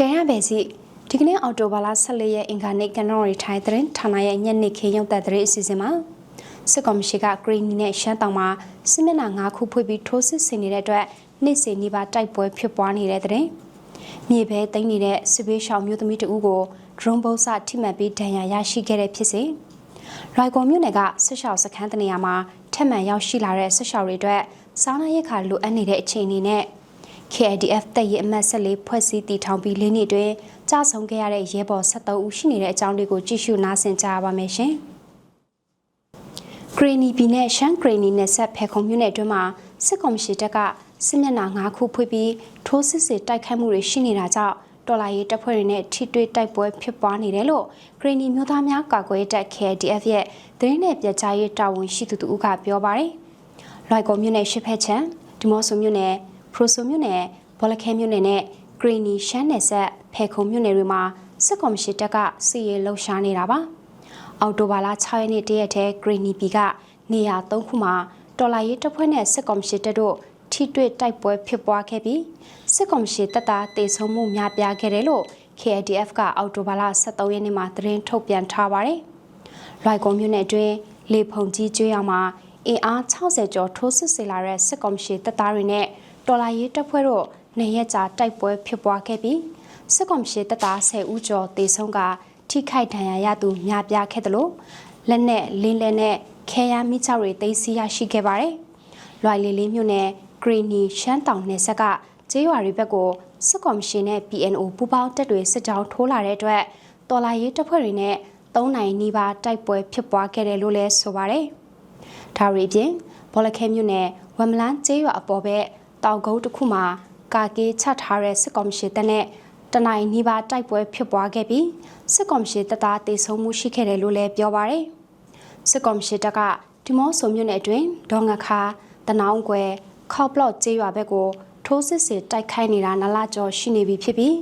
တဲရပဲစီဒီကနေ့အော်တိုဘာလ14ရက်အင်္ဂါနေ့ကနော်ရီထိုင်းသတင်းဌာနရဲ့ညနေခင်းရုံသက်သတင်းအစီအစဉ်မှာစစ်ကောင်စီကဂရင်းနီနဲ့ရှမ်းတောင်မှာစစ်မျက်နှာ၅ခုဖွင့်ပြီးထိုးစစ်ဆင်နေတဲ့အတွက်နေ့စဉ်နှိပါတိုက်ပွဲဖြစ်ပွားနေတဲ့သတင်းမြေပဲသိမ်းနေတဲ့စစ်ဘေးရှောင်မျိုးသမီးတဦးကို drone ပုတ်စထိမှန်ပြီးဒဏ်ရာရရှိခဲ့တဲ့ဖြစ်စဉ်ရိုင်ကွန်မြို့နယ်ကစစ်ရှောင်စခန်းတနေရာမှာထက်မှန်ရောက်ရှိလာတဲ့စစ်ရှောင်တွေအတွက်စားနပ်ရိက္ခာလိုအပ်နေတဲ့အခြေအနေနဲ့ KIDF တပ်ရဲ့အမှတ်14ဖွဲ့စည်းတည်ထောင်ပြီးလေးနှစ်အတွင်းကြာဆုံးခဲ့ရတဲ့ရဲဘော်73ဦးရှိနေတဲ့အကြောင်းတွေကိုကြည့်ရှုနားဆင်ကြရပါမယ်ရှင်။ဂရီနီပြည်နဲ့ရှမ်းဂရီနီနယ်ဆက်ဖဲခုံမြို့နယ်အတွင်းမှာစစ်ကောင်စီတပ်ကစစ်မျက်နှာ၅ခုဖွင့်ပြီးထိုးစစ်စစ်တိုက်ခိုက်မှုတွေရှိနေတာကြောင့်တော်လာရေးတပ်ဖွဲ့တွေနဲ့ထိတွေ့တိုက်ပွဲဖြစ်ပွားနေတယ်လို့ဂရီနီမျိုးသားများကာကွယ်တပ် KIDF ရဲ့သတင်းနဲ့ပြကြားရေးတာဝန်ရှိသူတို့ကပြောပါတယ်။လွိုက်ကော်မြို့နယ်ရှစ်ဖက်ချံဒီမော့ဆိုမြို့နယ် ဖရိုဆိုမြို့နယ်ဘောလခဲမြို့နယ်နဲ့ဂရီနီရှမ်းနယ်ဆက်ဖဲခုံမြို့နယ်တွေမှာစစ်ကောင်စီတပ်ကစီရေးလှုပ်ရှားနေတာပါ။အော်တိုဘာလ6ရက်နေ့တရက်တည်းဂရီနီပီကနေရာ3ခုမှာတော်လာရေးတပ်ဖွဲ့နဲ့စစ်ကောင်စီတပ်တို့ထိတွေ့တိုက်ပွဲဖြစ်ပွားခဲ့ပြီးစစ်ကောင်စီတပ်သားတေဆုံးမှုများပြားခဲ့တယ်လို့ KIDF ကအော်တိုဘာလ23ရက်နေ့မှာသတင်းထုတ်ပြန်ထားပါတယ်။လွိုက်ကုံမြို့နယ်အတွင်းလေဖုန်ကြီးကျွေးရမှာအင်အား60ကျော်ထိုးစစ်ဆင်လာတဲ့စစ်ကောင်စီတပ်သားတွေနဲ့ တော်လာရေးတပ်ဖွဲ့တို့နေရက်ကြာတိုက်ပွဲဖြစ်ပွားခဲ့ပြီးစစ်ကောင်စီတပ်သား10ဦးကျော်တေဆုံးကထိခိုက်ဒဏ်ရာရသူများပြားခဲ့တယ်လို့လက်နဲ့လင်းလက်နဲ့ခဲရမိချောက်တွေသိမ်းဆည်းရရှိခဲ့ပါတယ်။လွိုင်လီလေးမြို့နယ်ဂရီနီရှမ်းတောင်နယ်ဆက်ကကျေးရွာတွေဘက်ကိုစစ်ကောင်စီနဲ့ PNO ပူးပေါင်းတပ်တွေစစ်ကြောင်းထိုးလာတဲ့အတွက်တော်လာရေးတပ်ဖွဲ့တွေနဲ့၃နိုင်နီးပါးတိုက်ပွဲဖြစ်ပွားခဲ့တယ်လို့လည်းဆိုပါတယ်။ဒါရီပြင်ဘောလခဲမြို့နယ်ဝမ်မလန်းကျေးရွာအပေါ်ဘက် တောင်ကုန်းတစ်ခုမှာကာကေးချထားတဲ့စစ်ကောင်စီတပ်နဲ့တနိုင်နီးပါးတိုက်ပွဲဖြစ်ပွားခဲ့ပြီးစစ်ကောင်စီတပ်သားတေဆုံးမှုရှိခဲ့တယ်လို့လည်းပြောပါရယ်စစ်ကောင်စီတပ်ကဒီမော့ဆိုမြို့နယ်အတွင်းဒေါငခါတနောင်းကွယ်ခေါပလော့ကျေးရွာဘက်ကိုထိုးစစ်စစ်တိုက်ခိုက်နေတာနလကျော်ရှိနေပြီဖြစ်ပြီး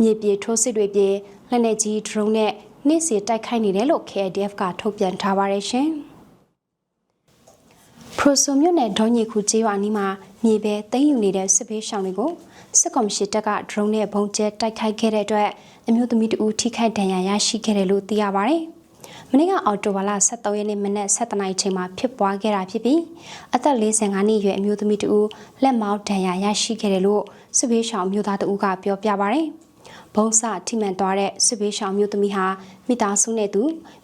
မြေပြေထိုးစစ်တွေပြေလက်နက်ကြီး drone နဲ့နေ့စဉ်တိုက်ခိုက်နေတယ်လို့ KIDF ကထုတ်ပြန်ထားပါတယ်ရှင်။ပရိုဆိုမြို့နယ်ဒေါညီခုကျေးရွာနီးမှာ မြေပဲသိမ်းယူနေတဲ့စစ်ဘေးရှောင်တွေကိုစစ်ကောင်စီတပ်က drone နဲ့ပုံကျဲတိုက်ခိုက်ခဲ့တဲ့အတွက်အမျိုးသမီးတဦးထိခိုက်ဒဏ်ရာရရှိခဲ့တယ်လို့သိရပါတယ်။မနေ့ကအော်တိုဘာလ23ရက်နေ့မနက်7:00နာရီချိန်မှာဖြစ်ပွားခဲ့တာဖြစ်ပြီးအသက်45နှစ်အရွယ်အမျိုးသမီးတဦးလက်မောင်းဒဏ်ရာရရှိခဲ့တယ်လို့စစ်ဘေးရှောင်မျိုးသားတဦးကပြောပြပါဗျ။ဘုံစထိမှန်သွားတဲ့စစ်ဘေးရှောင်မျိုးသမီးဟာမိသားစုနဲ့သူ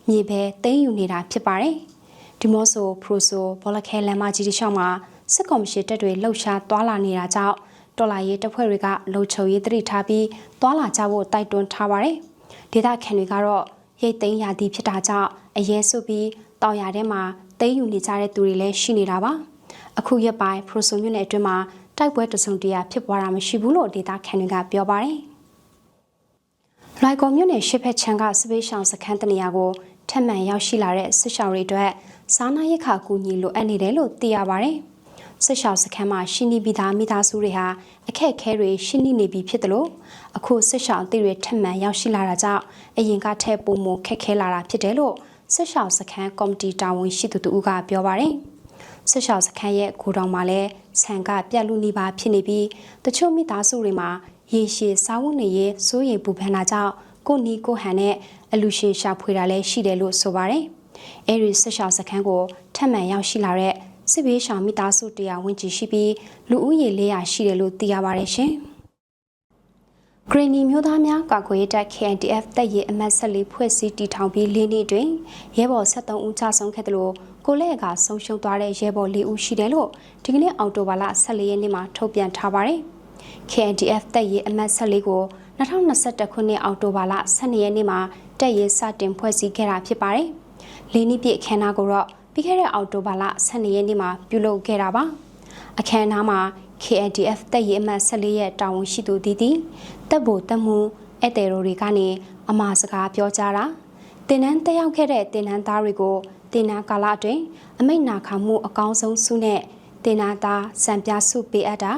မြေပဲသိမ်းယူနေတာဖြစ်ပါတယ်။ဒီမော့ဆိုဖရိုဆိုဘောလခဲလမ်းမကြီးတလျှောက်မှာ စစ်ကောင်စီတပ်တွေလှုပ်ရှားသွားလာနေတာကြောင့်တော်လာရေးတပ်ဖွဲ့တွေကလုံခြုံရေးတရိထားပြီးသွားလာကြဖို့တိုက်တွန်းထားပါတယ်။ဒေသခံတွေကတော့ရိတ်သိမ်းရာသီဖြစ်တာကြောင့်အရဲဆုပ်ပြီးတောင်ရထဲမှာသိမ်းယူနေကြတဲ့သူတွေလည်းရှိနေတာပါ။အခုရက်ပိုင်းဖရိုဆိုမြို့နယ်အတွင်းမှာတိုက်ပွဲတစုံတရာဖြစ်ပွားတာမရှိဘူးလို့ဒေသခံတွေကပြောပါတယ်။လွိုင်ကော်မြို့နယ်ရှစ်ဖက်ချန်ကစပေးရှောင်စခန်းတနေရာကိုထက်မှန်ရောက်ရှိလာတဲ့စစ်ရှောင်တွေအတွက်စားနပ်ရိက္ခာကူညီလိုအပ်နေတယ်လို့သိရပါတယ်။ စစ်ရှောင်စခန်းမှာရှိနေပြီးသားမိသားစုတွေဟာအခက်အခဲတွေရှိနေနေပြီဖြစ်တယ်လို့အခုစစ်ရှောင်အသစ်တွေထပ်မံရောက်ရှိလာတာကြောင့်အရင်ကထက်ပိုမိုခက်ခဲလာတာဖြစ်တယ်လို့စစ်ရှောင်စခန်းကော်မတီတာဝန်ရှိသူတို့ကပြောပါတယ်စစ်ရှောင်စခန်းရဲ့ကိုတောင်မှာလည်းဆန်ကပြက်လူနေပါဖြစ်နေပြီးတချို့မိသားစုတွေမှာရေရှည်စားဝတ်နေရေးစိုးရိမ်ပူပန်တာကြောင့်ကိုနီကိုဟန်နဲ့အလူရှည်ရှာဖွေတာလည်းရှိတယ်လို့ဆိုပါတယ်။အဲဒီစစ်ရှောင်စခန်းကိုထပ်မံရောက်ရှိလာတဲ့ စစ်ဘေးရှောင်မိသားစုတရားဝင်ကြည့်ရှိပြီးလူဦးရေ400ရှိတယ်လို့သိရပါတယ်ရှင်။ဂရင်းနီမျိုးသားများကာကွယ်တပ် KNDF တပ်ရဲ့အမတ်14ဖွဲ့စည်းတည်ထောင်ပြီး၄နှစ်တွင်ရဲဘော်73ဦးကြာဆုံးခဲ့တယ်လို့ကိုလက်ကဆုံးရှုံးသွားတဲ့ရဲဘော်၄ဦးရှိတယ်လို့ဒီကနေ့အောက်တိုဘာလ14ရက်နေ့မှာထုတ်ပြန်ထားပါတယ်။ KNDF တပ်ရဲ့အမတ်14ကို2021ခုနှစ်အောက်တိုဘာလ12ရက်နေ့မှာတပ်ရဲ့စတင်ဖွဲ့စည်းခဲ့တာဖြစ်ပါတယ်။၄နှစ်ပြည့်အခမ်းအနားကိုတော့ ပြီးခဲ့တဲ့အောက်တိုဘာလ12ရက်နေ့မှာပြုလုပ်ခဲ့တာပါအခမ်းအနားမှာ KNDF တပ်ရည်အမှတ်14ရဲ့တာဝန်ရှိသူတည်တည်တပ်ဗိုလ်တပ်မှုဧည့်သည်တွေကနေအမှာစကားပြောကြတာတင်နန်းတက်ရောက်ခဲ့တဲ့တင်နန်းသားတွေကိုတင်နန်းကာလအတွင်းအမိတ်နာခံမှုအကောင်းဆုံးစုနဲ့တင်နန်းသားစံပြစုပေးအပ်တာ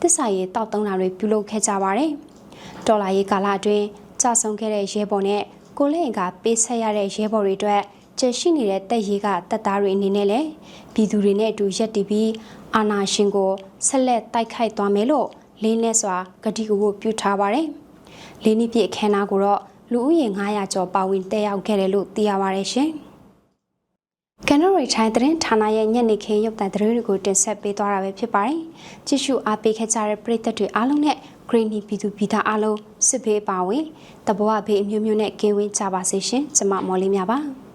တစ္ဆာရေးတောက်သုံးတာတွေပြုလုပ်ခဲ့ကြပါတယ်ဒေါ်လာရေးကာလအတွင်းကြာဆုံးခဲ့တဲ့ရဲဘော်နဲ့ကိုလင်ကပေးဆက်ရတဲ့ရဲဘော်တွေအတွက် ကျရှိနေတဲ့တက်ရေးကတပ်သားတွေအနေနဲ့လည်းပြည်သူတွေနဲ့အတူရက်တည်ပြီးအာဏာရှင်ကိုဆက်လက်တိုက်ခိုက်သွားမယ်လို့လေးနဲ့စွာကတိကဝတ်ပြုထားပါတယ်။လေးနှစ်ပြည့်အခမ်းအနားကိုတော့လူဦးရေ900ကျော်ပါဝင်တက်ရောက်ခဲ့တယ်လို့သိရပါတယ်ရှင်။ကန်နိုရီထိုင်းသတင်းဌာနရဲ့ညနေခင်းရုပ်သံသတင်းတွေကိုတင်ဆက်ပေးသွားတာပဲဖြစ်ပါတယ်။ကြည့်ရှုအားပေးခဲ့ကြတဲ့ပရိသတ်တွေအားလုံးနဲ့ Greeny ပြည်သူပြည်သားအားလုံးစစ်ဘေးပါဝင်တဘဝဘေးအမျိုးမျိုးနဲ့ကင်းဝေးကြပါစေရှင်။ကျွန်မမော်လေးမြပါ။